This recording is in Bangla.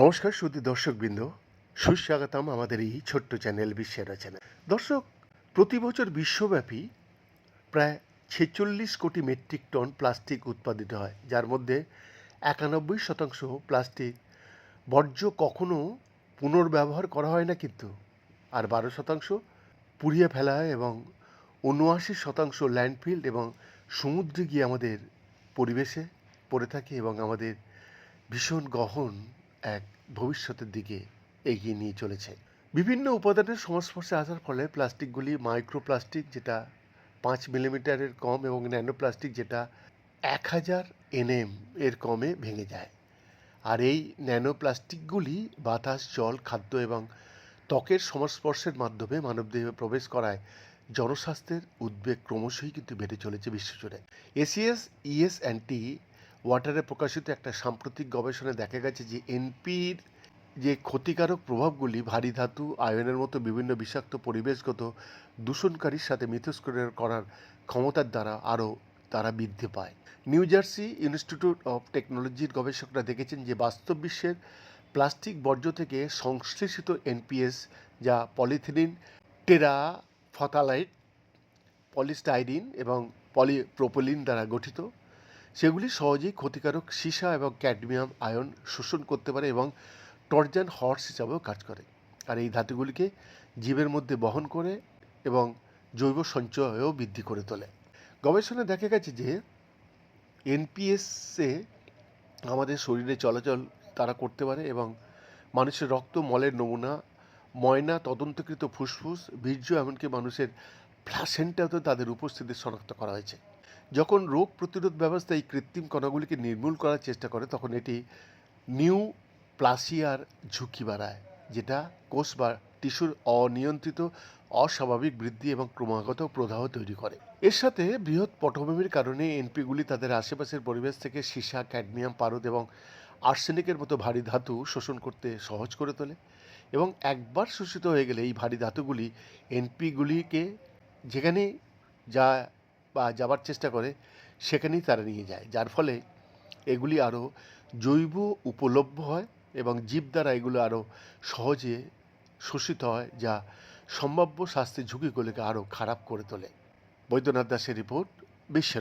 নমস্কার সুদী দর্শকবৃন্দ। সুস্বাগতম আমাদের এই ছোট্ট চ্যানেল বিশ্বের রচনা দর্শক, প্রতি বছর বিশ্বব্যাপী প্রায় ছেচল্লিশ কোটি মেট্রিক টন প্লাস্টিক উৎপাদিত হয়, যার মধ্যে একানব্বই শতাংশ প্লাস্টিক বর্জ্য কখনো পুনর্ব্যবহার করা হয় না কিন্তু, আর বারো শতাংশ পুড়িয়ে ফেলা হয় এবং উনআশি শতাংশ ল্যান্ডফিল্ড এবং সমুদ্রে গিয়ে আমাদের পরিবেশে পড়ে থাকে এবং আমাদের ভীষণ গহন এক ভবিষ্যতের দিকে এগিয়ে নিয়ে চলেছে। বিভিন্ন উপাদানের সংস্পর্শে আসার ফলে প্লাস্টিকগুলি মাইক্রোপ্লাস্টিক যেটা পাঁচ মিলিমিটারের কম এবং ন্যানো প্লাস্টিক যেটা এক হাজার এনএম এর কমে ভেঙে যায়। আর এই ন্যানো প্লাস্টিকগুলি বাতাস, জল, খাদ্য এবং ত্বকের সংস্পর্শের মাধ্যমে মানবদেহে প্রবেশ করায়। জনস্বাস্থ্যের উদ্বেগ ক্রমশই কিন্তু বেড়ে চলেছে বিশ্বজুড়ে এসিএস ইএস অ্যান্টি ওয়াটারে প্রকাশিত একটা সাম্প্রতিক গবেষণায় দেখা গেছে যে এনপির যে ক্ষতিকারক প্রভাবগুলি, ভারী ধাতু, আয়নের মতো বিভিন্ন বিষাক্ত পরিবেশগত দূষণকারীর সাথে মিথস্ক্রিয়া করার ক্ষমতার দ্বারা আরও তারা বৃদ্ধি পায়। নিউ জার্সি ইনস্টিটিউট অফ টেকনোলজির গবেষকরা দেখেছেন যে বাস্তব বিশ্বের প্লাস্টিক বর্জ্য থেকে সংশ্লেষিত এনপিএস যা পলিথিলিন, টেরা ফথালাইট পলিস্টাইরিন এবং পলিপ্রোপলিন দ্বারা গঠিত। সেগুলি সহজেই ক্ষতিকারক সীসা এবং ক্যাডমিয়াম আয়ন শোষণ করতে পারে এবং টর্জান হর্স হিসাবেও কাজ করে। আর এই ধাতুগুলিকে জীবের মধ্যে বহন করে এবং জৈব সঞ্চয়ও বৃদ্ধি করে তোলে। গবেষণায় দেখা গেছে যে এনপিএসে আমাদের শরীরে চলাচল তারা করতে পারে এবং মানুষের রক্ত, মলের নমুনা ময়না তদন্তকৃত ফুসফুস, বীর্য এমনকি মানুষের প্লাসেন্টাতেও তাদের উপস্থিতি শনাক্ত করা হয়েছে। যখন রোগ প্রতিরোধ ব্যবস্থা এই কৃত্রিম কণাগুলিকে নির্মূল করার চেষ্টা করে, তখন এটি নিউ প্লাসিয়ার ঝুঁকি বাড়ায়, যেটা কোষ বা টিস্যুর অনিয়ন্ত্রিত, অস্বাভাবিক বৃদ্ধি এবং ক্রমাগত প্রদাহ তৈরি করে। এর সাথে বৃহৎ পটভূমির কারণে এনপিগুলি তাদের আশেপাশের পরিবেশ থেকে সীসা, ক্যাডমিয়াম, পারদ এবং আর্সেনিকের মতো ভারী ধাতু শোষণ করতে সহজ করে তোলে। এবং একবার শোষিত হয়ে গেলে এই ভারী ধাতুগুলি এনপিগুলিকে যেখানে যা বা যাবার চেষ্টা করে, সেখানেই তারা নিয়ে যায়। যার ফলে এগুলি আরও জৈব উপলভ্য হয় এবং জীব দ্বারা এগুলো আরও সহজে শোষিত হয়, যা সম্ভাব্য স্বাস্থ্যের ঝুঁকিগুলিকে আরও খারাপ করে তোলে। বৈদ্যনাথ দাসের রিপোর্ট, বিশ্ব